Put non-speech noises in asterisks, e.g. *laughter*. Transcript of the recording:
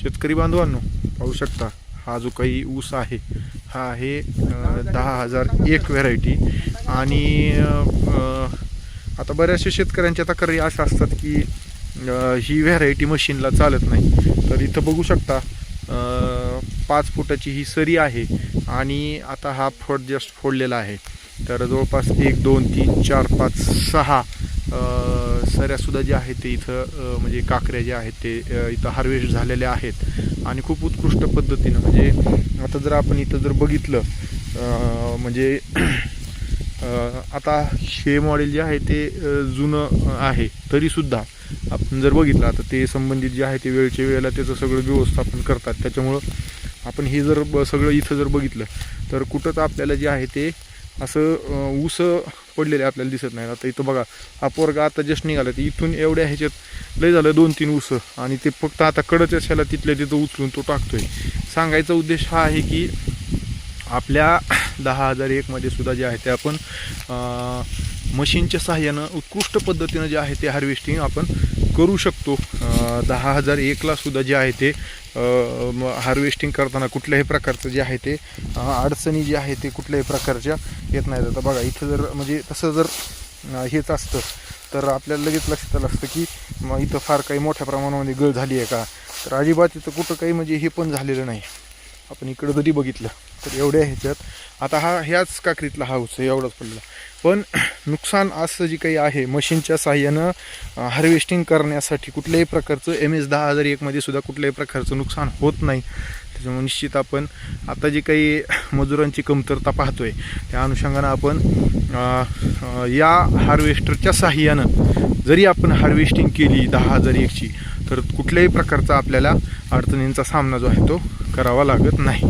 शेतकरी बांधवांनो पाहू शकता हा जो काही ऊस आहे हा आहे दहा हजार एक व्हेरायटी. आणि आता बऱ्याचशा शेतकऱ्यांच्या तक्रारी अशा असतात की ही व्हरायटी मशीनला चालत नाही. तर इथं बघू शकता पाच फुटाची ही सरी आहे आणि आता हा फळ जस्ट फोडलेला आहे. तर जवळपास एक दोन तीन चार पाच सहा सऱ्यासुद्धा जे आहेत ते इथं म्हणजे काकऱ्या ज्या आहेत ते इथं हार्वेस्ट झालेल्या आहेत. आणि खूप उत्कृष्ट पद्धतीनं म्हणजे आता जर आपण इथं जर बघितलं म्हणजे आता हे मॉडेल जे आहे ते जुनं आहे तरीसुद्धा आपण जर बघितलं आता ते संबंधित जे आहे ते वेळच्या वेळेला त्याचं सगळं व्यवस्थापन करतात. त्याच्यामुळं आपण हे जर ब- सगळं इथं जर बघितलं तर कुठंच आपल्याला जे आहे ते असं ऊस पडलेले आपल्याला दिसत नाही. आता इथं बघा हा पोरगा आता जस्ट निघाला. तर इथून एवढ्या ह्याच्यात लय झालं दोन तीन ऊस. आणि ते फक्त आता कडच असायला तिथल्या तिथं उचलून तो टाकतोय. सांगायचा उद्देश हा आहे की आपल्या *clears throat* दहा हजार एकमध्ये सुद्धा जे आहे ते आपण मशीनच्या सहाय्यानं उत्कृष्ट पद्धतीनं जे आहे ते हार्वेस्टिंग आपण करू शकतो. दहा हजार एकला सुद्धा जे आहे ते हार्वेस्टिंग करताना कुठल्याही प्रकारचं जे आहे ते अडचणी जे आहे ते कुठल्याही प्रकारच्या येत नाहीत. आता बघा इथं जर म्हणजे तसं जर हेच असतं तर आपल्याला लगेच लक्षात आलं असतं की मग इथं फार काही मोठ्या प्रमाणामध्ये गळ झाली आहे का? तर अजिबात इथं कुठं काही म्हणजे हे पण झालेलं नाही. आपण इकडं जरी बघितलं तर एवढ्या ह्याच्यात आता हा ह्याच काकरीतला हा उत्सव एवढाच पडला. पण नुकसान असं जे काही आहे मशीनच्या साह्यानं हार्वेस्टिंग करण्यासाठी कुठल्याही प्रकारचं एम एस दहा हजार एकमध्ये सुद्धा कुठल्याही प्रकारचं नुकसान होत नाही. त्याच्यामुळे निश्चित आपण आता जी काही मजुरांची कमतरता पाहतोय त्या अनुषंगानं आपण या हार्वेस्टरच्या साह्यानं जरी आपण हार्वेस्टिंग केली दहा हजार एकची तर कुठल्याही प्रकारचा आपल्याला अडचणींचा सामना जो आहे तो करावा लागत नाही.